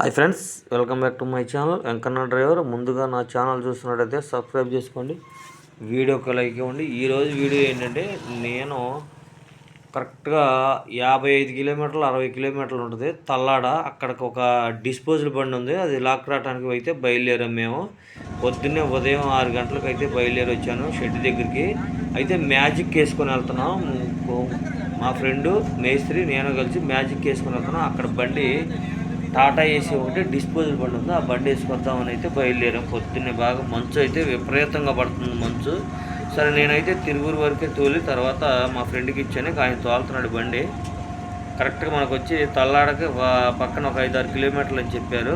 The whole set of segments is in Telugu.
Hi friends welcome back to my channel Venkanna driver ముందుగా నా ఛానల్ చూస్తున్నట్టయితే సబ్స్క్రైబ్ చేసుకోండి. వీడియోకి లైక్ ఇవ్వండి. ఈరోజు వీడియో ఏంటంటే నేను కరెక్ట్గా యాభై ఐదు కిలోమీటర్లు అరవై కిలోమీటర్లు ఉంటుంది. తల్లాడ అక్కడికి ఒక డిస్పోజల్ బండి ఉంది. అది లాక్ రావడానికి అయితే బయలుదేరాం మేము. పొద్దున్నే ఉదయం ఆరు గంటలకు అయితే బయలుదేరి వచ్చాను షెడ్ దగ్గరికి. అయితే మ్యాజిక్ వేసుకొని వెళ్తున్నాం. మా ఫ్రెండు మేస్త్రి నేను కలిసి మ్యాజిక్ వేసుకొని వెళ్తున్నాం. అక్కడ బండి టాటా ఏసీ ఒకటి డిస్పోజల్ బండి ఉంది. ఆ బండి వేసుకొద్దామని అయితే బయలుదేరాం. పొద్దున్నే బాగా మంచు అయితే విపరీతంగా పడుతుంది మంచు. సరే నేనైతే తిరుగురు వరకే తోలి తర్వాత మా ఫ్రెండ్కి ఇచ్చాను. ఆయన తోలుతున్నాడు బండి. కరెక్ట్గా మనకు వచ్చి తల్లాడకి పక్కన ఒక ఐదు ఆరు కిలోమీటర్లు అని చెప్పారు.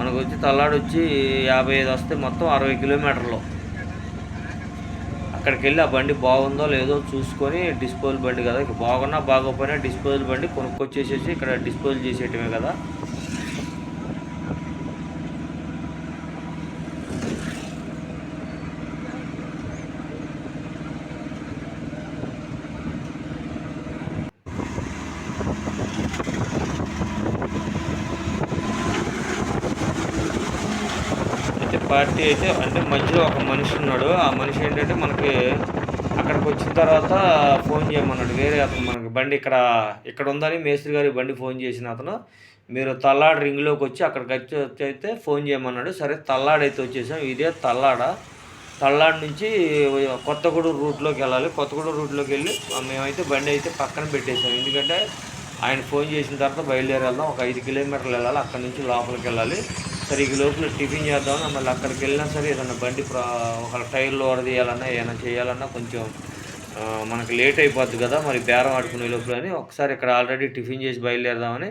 మనకు వచ్చి తల్లాడు వచ్చి యాభై ఐదు వస్తే మొత్తం అరవై కిలోమీటర్లు. అక్కడికి వెళ్ళి ఆ బండి బాగుందో లేదో చూసుకొని డిస్పోజల్ బండి కదా. బాగున్నా బాగోపోయినా డిస్పోజల్ బండి కొనుక్కొచ్చేసేసి ఇక్కడ డిస్పోజల్ చేసేయటమే కదా. అయితే అయితే అంటే మధ్యలో ఒక మనిషి ఉన్నాడు. ఆ మనిషి ఏంటంటే మనకి అక్కడికి వచ్చిన తర్వాత ఫోన్ చేయమన్నాడు. వేరే అతను మనకి బండి ఇక్కడ ఇక్కడ ఉందని మేస్త్రి గారి బండి ఫోన్ చేసిన అతను. మీరు తల్లాడు రింగ్లోకి వచ్చి అక్కడికి వచ్చి వచ్చి అయితే ఫోన్ చేయమన్నాడు. సరే తల్లాడైతే అయితే వచ్చేసాం. ఇదే తల్లాడ? తల్లాడ నుంచి కొత్తగూడూరు రూట్లోకి వెళ్ళాలి. కొత్తగూడూరు రూట్లోకి వెళ్ళి మేమైతే బండి అయితే పక్కన పెట్టేసాం. ఎందుకంటే ఆయన ఫోన్ చేసిన తర్వాత బయలుదేరి వెళ్దాం ఒక ఐదు కిలోమీటర్లు వెళ్ళాలి. అక్కడ నుంచి లోపలికి వెళ్ళాలి. సరే ఈ లోపల టిఫిన్ చేద్దామని మళ్ళీ అక్కడికి వెళ్ళినా సరే ఏదన్నా బండి ఒక టైర్లో వడదీయాలన్నా ఏమైనా చేయాలన్నా కొంచెం మనకు మనకి లేట్ అయిపోద్ది కదా మరి బేరం ఆడుకునే లోపల అని ఒకసారి ఇక్కడ ఆల్రెడీ టిఫిన్ చేసి బయలుదేరదామని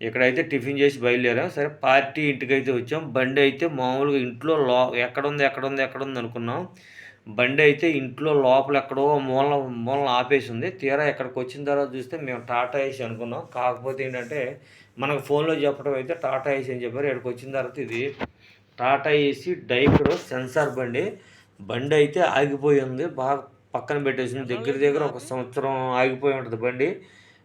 ఇక్కడైతే టిఫిన్ చేసి బయలుదేరాం సరే పార్టీ ఇంటికైతే వచ్చాం. బండి అయితే మామూలుగా ఇంట్లో లో ఎక్కడ ఉంది ఎక్కడుంది ఎక్కడ ఉంది అనుకున్నాం. బండి అయితే ఇంట్లో లోపల ఎక్కడో మూల మూలన ఆపేసి ఉంది తీరా ఎక్కడికి వచ్చిన తర్వాత చూస్తే మేము టాటా ఏసీ అనుకున్నాం. కాకపోతే ఏంటంటే మనకు ఫోన్లో చెప్పడం అయితే టాటా ఏసీ అని చెప్పారు. ఇక్కడికి వచ్చిన తర్వాత ఇది టాటా ఏసీ డైక్రో సెన్సార్ బండి. బండి అయితే ఆగిపోయి ఉంది. బాగా పక్కన పెట్టేసింది. దగ్గర దగ్గర ఒక సంవత్సరం ఆగిపోయి ఉంటుంది బండి.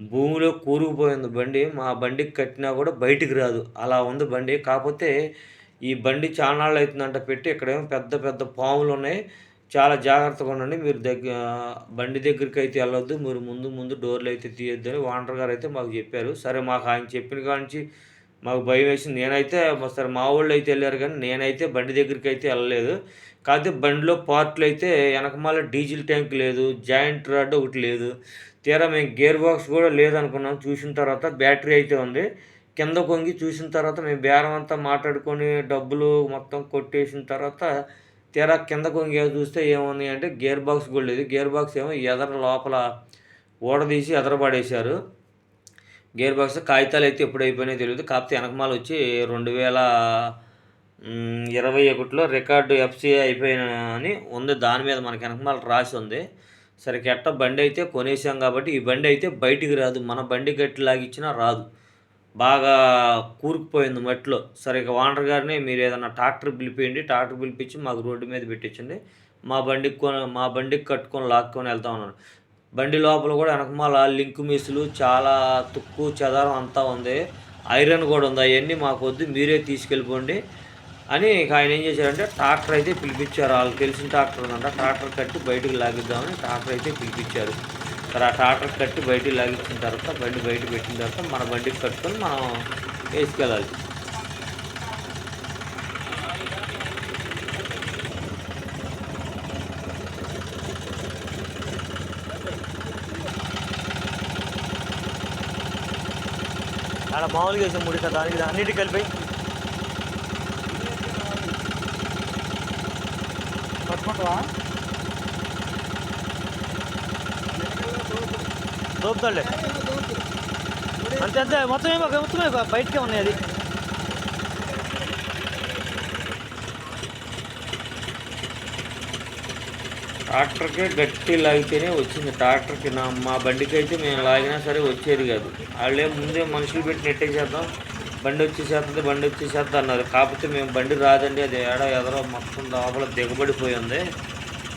భూమిలో కూరుకుపోయింది బండి. మా బండికి కట్టినా కూడా బయటికి రాదు. అలా ఉంది బండి. కాకపోతే ఈ బండి చానాళ్ళు అవుతుందంట పెట్టి ఇక్కడేమో పెద్ద పెద్ద పాములు ఉన్నాయి. చాలా జాగ్రత్తగా ఉండండి. మీరు దగ్గర బండి దగ్గరికి అయితే వెళ్ళొద్దు. మీరు ముందు ముందు డోర్లు అయితే తీయొద్దు అని వాండర్ గారు అయితే మాకు చెప్పారు. సరే మాకు ఆయన చెప్పిన కాంచి మాకు భయం వేసింది. నేనైతే సరే మా వాళ్ళు అయితే వెళ్ళారు కానీ నేనైతే బండి దగ్గరికి అయితే వెళ్ళలేదు. కాకపోతే బండిలో పార్ట్లు అయితే వెనకమాల డీజిల్ ట్యాంక్ లేదు జాయింట్ రాడ్ ఒకటి లేదు. తీరా మేము గేర్ బాక్స్ కూడా లేదనుకున్నాం. చూసిన తర్వాత బ్యాటరీ అయితే ఉంది. కింద కొంగి చూసిన తర్వాత మేము బేరం అంతా మాట్లాడుకొని డబ్బులు మొత్తం కొట్టేసిన తర్వాత తీరా కింద కొంగే చూస్తే ఏముంది అంటే గేర్ బాక్స్ కూడా లేదు గేర్ బాక్స్ ఏమో ఎదర లోపల ఊడదీసి ఎదరపడేశారు గేర్ బాక్స్ కాగితాలు అయితే ఎప్పుడు అయిపోయినాయో తెలియదు కాకపోతే వెనకమాల వచ్చి రెండు వేల ఇరవై ఒకటిలో రికార్డు ఎఫ్సీఏ అయిపోయిన అని ఉంది. దాని మీద మనకి వెనకమాల రాసి ఉంది. సరే కెట్ట బండి అయితే కొనేసాం కాబట్టి ఈ బండి అయితే బయటికి రాదు. మన బండి గట్టి లాగిచ్చినా రాదు. బాగా కూరుకుపోయింది మట్టిలో సరే ఇక ఓనర్ గారిని మీరు ఏదైనా ట్రాక్టర్ పిలిపియండి. ట్రాక్టర్ పిలిపించి మాకు రోడ్డు మీద పెట్టించండి. మా బండికి కొ మా బండికి కట్టుకొని లాక్కొని వెళ్తా ఉన్నాను. బండి లోపల కూడా వెనకమాల లింక్ మిస్లు చాలా తుక్కు చెదారం అంతా ఉంది. ఐరన్ కూడా ఉంది. అవన్నీ మాకు వద్దు మీరే తీసుకెళ్ళిపోండి అని ఇక ఆయన ఏం చేశారంటే ట్రాక్టర్ అయితే పిలిపించారు. వాళ్ళకి తెలిసిన ట్రాక్టర్ ఉందంట. ట్రాక్టర్ కట్టి బయటకు లాగిద్దామని ట్రాక్టర్ అయితే పిలిపించారు. సరే ఆ ట్రాక్టర్ కట్టి బయటికి లాగించిన తర్వాత బండి బయట పెట్టిన తర్వాత మన బండికి కట్టుకొని మనం వేసుకెళ్ళాలి. అలా మామూలుగా వేసాం ముడి కదా దానికి అన్నిటికి కలిపి. పట్టుకుంటావా దోపుతాడులే. అంతే అంతే మొత్తం ఏమో మొత్తం బయటకే ఉన్నాయి అది. ట్రాక్టర్కే గట్టి లాగితేనే వచ్చింది ట్రాక్టర్కి. నా మా బండికి అయితే మేము లాగినా సరే వచ్చేది కాదు. వాళ్ళే ముందే మనుషులు పెట్టి నెట్టేసేద్దాం బండి వచ్చేసేస్తుంది బండి వచ్చేసేద్దాం అన్నారు. కాకపోతే మేము బండి రాదండి అది ఏడ ఎదరో మొత్తం లోపల దిగబడిపోయి ఉంది.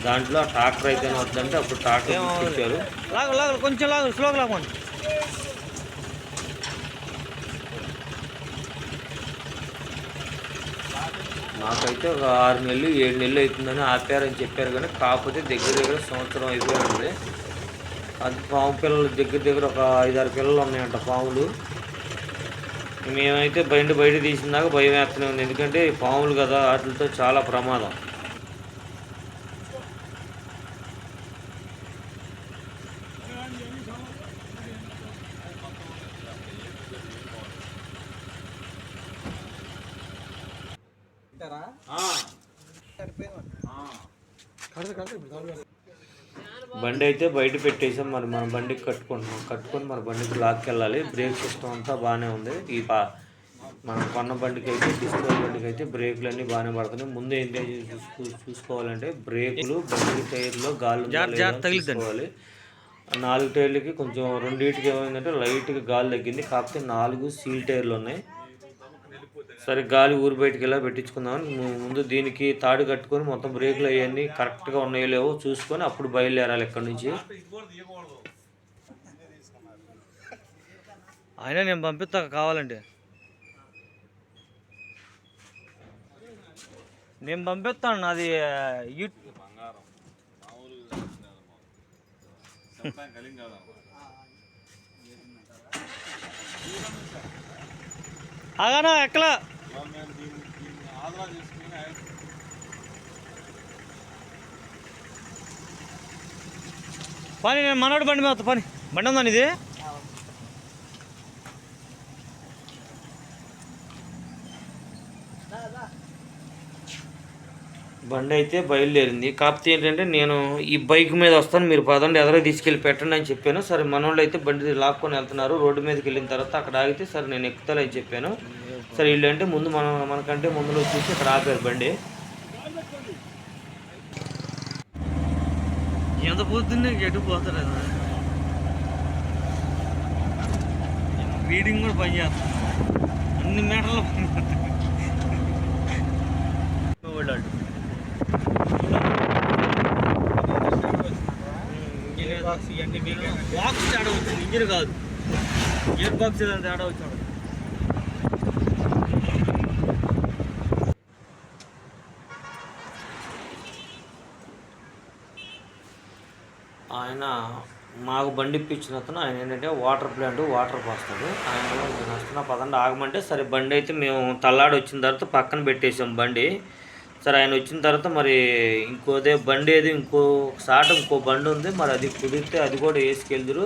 దాంట్లో ట్రాక్టర్ అయితే వద్దంటే అప్పుడు ట్రాక్టర్ తీసుకొచ్చారు లాగు లాగు కొంచెం లాగు స్లోగా లాగండి నాకైతే ఒక ఆరు నెలలు ఏడు నెలలు అవుతుందని ఆపారని చెప్పారు కానీ కాకపోతే దగ్గర దగ్గర సంవత్సరం అయిపోయింది అది పాము పిల్లలు దగ్గర దగ్గర ఒక ఐదారు పిల్లలు ఉన్నాయంట పాములు. మేమైతే బయట బయట తీసినాక భయం వేస్తూనే ఉంది. ఎందుకంటే పాములు కదా వాటితో చాలా ప్రమాదం. బండి అయితే బయట పెట్టేసాం. మరి మన బండికి కట్టుకుంటున్నాం. కట్టుకొని మన బండికి లాక్కెళ్ళాలి. బ్రేక్ సిస్టమ్ అంతా బాగానే ఉంది. ఈ పా మనం కొన్న బండికి అయితే డిస్కో బండికి అయితే బ్రేకులు అన్నీ బాగానే పడుతున్నాయి. ముందు ఏంటి చూసుకో చూసుకోవాలంటే బ్రేకులు బండి టైర్లో గాలి ఆ నాలుగు టైర్లకి కొంచెం రెండింటికి ఏమైందంటే లైట్గా గాలి తగ్గింది. కాకపోతే నాలుగు సీల్ టైర్లు ఉన్నాయి. సరే గాలి ఊరు బయటికి వెళ్ళా పెట్టించుకుందాం ముందు దీనికి తాడు కట్టుకొని మొత్తం బ్రేకులు అవన్నీ కరెక్ట్గా ఉన్నాయో లేవో చూసుకొని అప్పుడు బయలుదేరాలి ఇక్కడి నుంచి. అయినా నేను పంపిస్తా కావాలంటే. నేను పంపిస్తాను పని నేను మనోడు బండి మీద పని. బండి ఉందా ఇది బండి అయితే బయలుదేరింది. కాకపోతే ఏంటంటే నేను ఈ బైక్ మీద వస్తాను మీరు పదండి ఎదరో తీసుకెళ్ళి పెట్టండి అని చెప్పాను. సరే మనోళ్ళు అయితే బండి లాక్కొని వెళ్తున్నారు. రోడ్డు మీదకి వెళ్ళిన తర్వాత అక్కడ ఆగితే సరే నేను ఎక్కుతానని చెప్పాను. సరే వీళ్ళు అంటే ముందు మనం మనకంటే ముందులో చూసి అక్కడ ఆపారు బండి. ఎంత పొద్దున్నే ఎటు పోతలేదు. రీడింగ్ కూడా పని చేస్తాను అన్ని మీటర్లు వెళ్ళాడు బాక్స్ తేడా వచ్చింది. ఇంజిన్ కాదు. గేర్ బాక్స్ ఏదైనా తేడా వచ్చాడు ఆయన మాకు బండి ఇప్పించిన అతను. ఆయన ఏంటంటే వాటర్ ప్లాంట్ వాటర్ పోస్తాడు. ఆయన నేను వస్తున్నా పదండి ఆగమంటే సరే బండి అయితే మేము తల్లాడి వచ్చిన తర్వాత పక్కన పెట్టేసాం బండి. సరే ఆయన వచ్చిన తర్వాత మరి ఇంకోదే బండి ఏది ఇంకో సాట ఇంకో బండి ఉంది. మరి అది కుదిరితే అది కూడా వేసుకెళ్దురు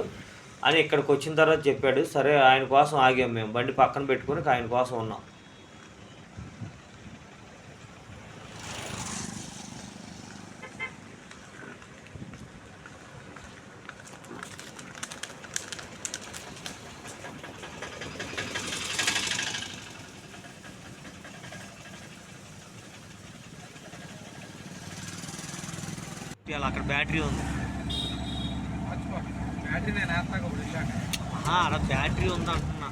అని ఇక్కడికి వచ్చిన తర్వాత చెప్పాడు. సరే ఆయన కోసం ఆగాం మేము. బండి పక్కన పెట్టుకొని ఆయన కోసం ఉన్నాం. ఇవాళ అక్కడ బ్యాటరీ ఉంది. అక్కడ బ్యాటరీ ఉంది అంటున్నా.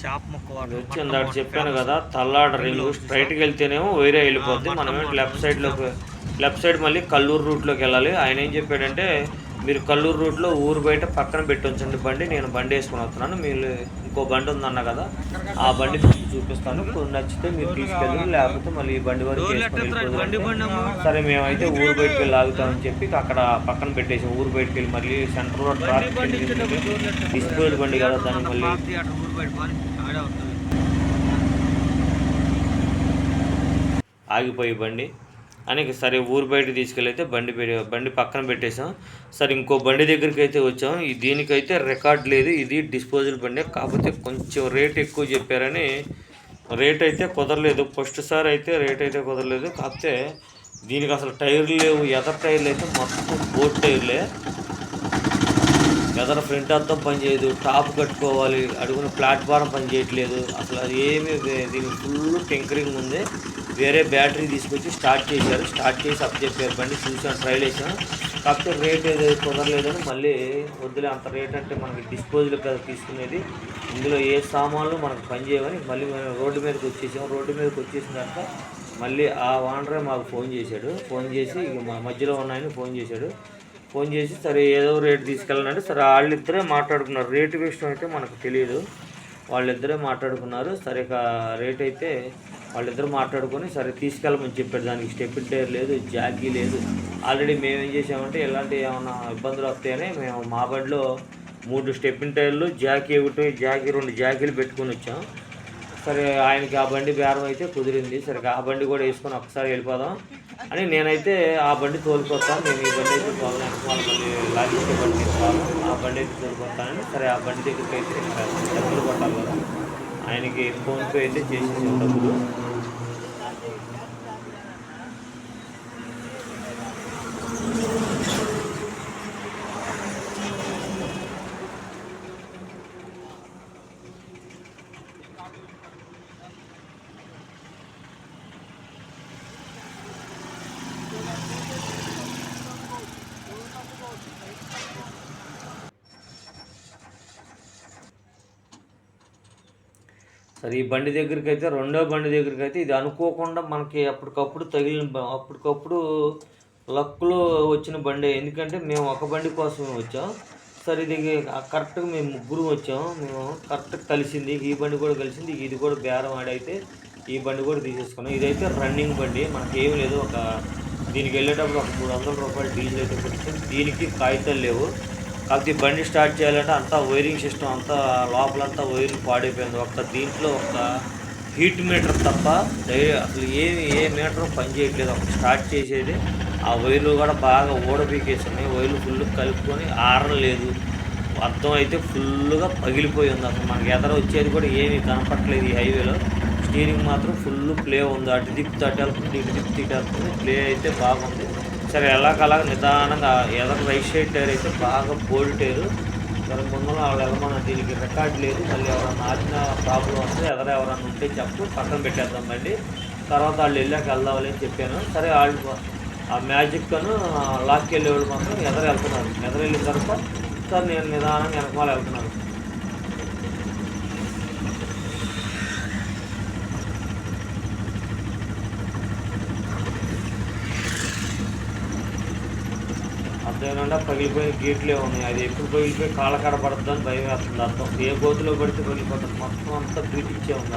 చేప ముక్క చెప్పాను కదా తల్లాడ రింగ్ స్ట్రైట్కి వెళ్తేనేమో వేరే వెళ్ళిపోద్ది. మనం లెఫ్ట్ సైడ్లోకి లెఫ్ట్ సైడ్ మళ్ళీ కల్లూరు రూట్లోకి వెళ్ళాలి. ఆయన ఏం చెప్పాడంటే మీరు కల్లూరు రూట్లో ఊరు బయట పక్కన పెట్టి ఉంచండి బండి నేను బండి వేసుకుని వస్తున్నాను. మీరు ఇంకో బండి ఉందన్న కదా ఆ బండి చూపిస్తాను. కొన్ని నచ్చితే మీరు తీసుకెళ్ళి లేకపోతే మళ్ళీ ఈ బండి వరకు సరే మేమైతే ఊరు బయటకు వెళ్ళి ఆగుతామని చెప్పి అక్కడ పక్కన పెట్టేసాం. ఊరు బయటకు వెళ్ళి మళ్ళీ సెంటర్లో ట్రాఫిక్ డిస్పోజ్ బండి కదా దాన్ని మళ్ళీ ఆగిపోయి బండి. అని సరే ఊరు బయట తీసుకెళ్ళైతే బండి బండి పక్కన పెట్టేసాం సరే ఇంకో బండి దగ్గరికి అయితే వచ్చాం దీనికైతే రికార్డ్ లేదు. ఇది డిస్పోజల్ బండి. కాకపోతే కొంచెం రేట్ ఎక్కువ చెప్పారని రేట్ అయితే కుదరలేదు. ఫస్ట్ సార్ అయితే రేట్ అయితే కుదరలేదు. కాకపోతే దీనికి అసలు టైర్లు లేవు. ఎదర టైర్లు అయితే మొత్తం బోట్ టైర్లే. ఎదర ఫ్రంట్ అద్దం పని చేయదు. టాప్ కట్టుకోవాలి. అడుగున ప్లాట్ఫారం పని చేయట్లేదు. అసలు అది ఏమి దీనికి ఫుల్ టింకరింగ్ ఉంది. వేరే బ్యాటరీ తీసుకొచ్చి స్టార్ట్ చేశారు. స్టార్ట్ చేసి అప్ చెప్పారు బండి చూసాను ట్రైల్ వేసాను కాకపోతే రేట్ ఏదో కుదరలేదని మళ్ళీ వద్దులే అంత రేట్ అంటే మనకి డిస్పోజల్ కదా తీసుకునేది. ఇందులో ఏ సామాన్లు మనకు పనిచేయవని మళ్ళీ మేము రోడ్డు మీదకి వచ్చేసాం. రోడ్డు మీదకి వచ్చేసినాక మళ్ళీ ఆ ఓనరే మాకు ఫోన్ చేశాడు. ఫోన్ చేసి ఇక మా మధ్యలో ఉన్నాయని ఫోన్ చేశాడు. ఫోన్ చేసి సరే ఏదో రేటు తీసుకెళ్ళాలంటే సరే వాళ్ళిద్దరే మాట్లాడుకున్నారు. రేటు విషయం అయితే మనకు తెలియదు వాళ్ళిద్దరే మాట్లాడుకున్నారు. సరే రేట్ అయితే వాళ్ళిద్దరు మాట్లాడుకొని సరే తీసుకెళ్ళమని చెప్పారు దానికి స్టెప్ టైర్ లేదు జాకీ లేదు. ఆల్రెడీ మేము ఏం చేసామంటే ఎలాంటి ఏమైనా ఇబ్బందులు వస్తాయని మేము మా బండిలో మూడు స్టెప్పిన్ టైర్లు జాకీ ఒకటి జాకీ రెండు జాకీలు పెట్టుకొని వచ్చాం. సరే ఆయనకి ఆ బండి బేరం అయితే కుదిరింది. సరే ఆ బండి కూడా వేసుకొని ఒకసారి వెళ్ళిపోదాం అని నేనైతే ఆ బండి తోలిపోతాను నేను ఈ బండి అయితే తోలలేను వాళ్ళ మళ్ళీ లాగించే బండి తీసుకోవాలి ఆ బండి అయితే తోలిపోతానని సరే ఆ బండి దగ్గరికి అయితే డబ్బులు కొట్టాలి కదా. ఆయనకి ఫోన్పే అయితే చేసేసి డబ్బులు. సరే ఈ బండి దగ్గరికి అయితే రెండో బండి దగ్గరికి అయితే ఇది అనుకోకుండా మనకి అప్పటికప్పుడు తగిలిన అప్పటికప్పుడు లక్లో వచ్చిన బండి. ఎందుకంటే మేము ఒక బండి కోసమే వచ్చాం. సరే ఇది కరెక్ట్గా మేము ముగ్గురు వచ్చాం. మేము కరెక్ట్గా కలిసింది. ఈ బండి కూడా కలిసింది. ఇది కూడా బేరం ఆడైతే ఈ బండి కూడా తీసేసుకున్నాం. ఇదైతే రన్నింగ్ బండి. మనకి ఏం లేదు. ఒక దీనికి వెళ్ళేటప్పుడు ఒక మూడు వందల రూపాయలు డీజిల్ అయితే కొట్టుకుంది దీనికి కాగితాలు లేవు. కాకపోతే బండి స్టార్ట్ చేయాలంటే అంతా వైరింగ్ సిస్టమ్ అంతా లోపలంతా వైరింగ్ పాడైపోయింది. ఒక దీంట్లో ఒక హీట్ మీటర్ తప్ప డై- అసలు ఏ ఏ మీటర్ పనిచేయట్లేదు ఒక స్టార్ట్ చేసేది ఆ వైర్లు కూడా బాగా ఊడపీకేసి వైర్లు ఫుల్ కలుపుకొని ఆరలేదు అర్థం అయితే ఫుల్గా పగిలిపోయి ఉంది అసలు. మనకి ఎదర వచ్చేది కూడా ఏమీ కనపట్లేదు ఈ హైవేలో. స్టీరింగ్ మాత్రం ఫుల్ ప్లే ఉంది. అటు తిప్పి అటు వెళ్తుంది ఇటు తిప్పి ఇటు వెళ్తుంది. ప్లే అయితే బాగుంది. సరే ఎలాగలాగ నిదానంగా ఎదర రైట్ సైడ్ టైర్ అయితే బాగా బోల్డ్ టైరు. సరే ముందర వాళ్ళు ఎవరన్నా దీనికి రికార్డ్ లేదు. మళ్ళీ ఎవరన్నా ఆడిన ప్రాబ్లం వస్తే ఎదర ఎవరన్నా ఉంటే చెప్పు. పక్కన పెట్టేద్దాం బండి తర్వాత వాళ్ళు వెళ్ళాక వెళ్దామని చెప్పాను. సరే వాళ్ళు ఆ మ్యాజిక్ను లాక్కి వెళ్ళేవాళ్ళు మాత్రం ఎదర వెళ్తున్నారు. ఎదర వెళ్ళిన తర్వాత సార్ నేను నిదానంగా వెనకాల వెళ్తున్నాను. అర్థమైనా పగిలిపోయిన గేట్లే ఉన్నాయి. అది ఎప్పుడు పగిలిపోయి కాళ్ళ కడపడుతుందని భయం వేస్తుంది అర్థం. ఏ గోతులో పడితే పగిలిపోతుంది. మొత్తం అంతా పీటిచ్చే ఉంది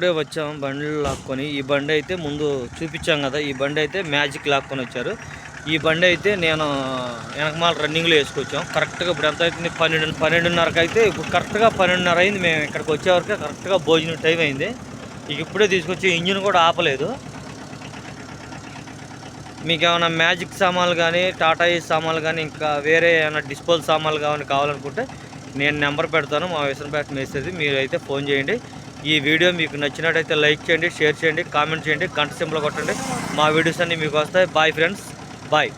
ఇప్పుడే వచ్చాము బండ్లు లాక్కొని. ఈ బండి అయితే ముందు చూపించాం కదా ఈ బండి అయితే మ్యాజిక్ లాక్కొని వచ్చారు. ఈ బండి అయితే నేను వెనకమాల రన్నింగ్లో వేసుకొచ్చాం. కరెక్ట్గా ఇప్పుడు ఎంత అవుతుంది? పన్నెండు పన్నెండున్నరకు అయితే ఇప్పుడు కరెక్ట్గా పన్నెండున్నర అయింది. మేము ఇక్కడికి వచ్చేవరకు కరెక్ట్గా భోజనం టైం అయింది. ఇక ఇప్పుడే తీసుకొచ్చి ఇంజిన్ కూడా ఆపలేదు. మీకు ఏమైనా మ్యాజిక్ సామాన్లు కానీ టాటా సామాన్లు కానీ ఇంకా వేరే ఏమైనా డిస్పోజల్ సామాన్లు కానీ కావాలనుకుంటే నేను నెంబర్ పెడతాను. మా విసనపేట మేసేది మీరు అయితే ఫోన్ చేయండి. ఈ వీడియో మీకు నచ్చినట్టయితే లైక్ చేయండి షేర్ చేయండి కామెంట్ చేయండి గంట సింబల్ కొట్టండి. మా వీడియోస్ అన్నీ మీకు వస్తాయి. Bye friends bye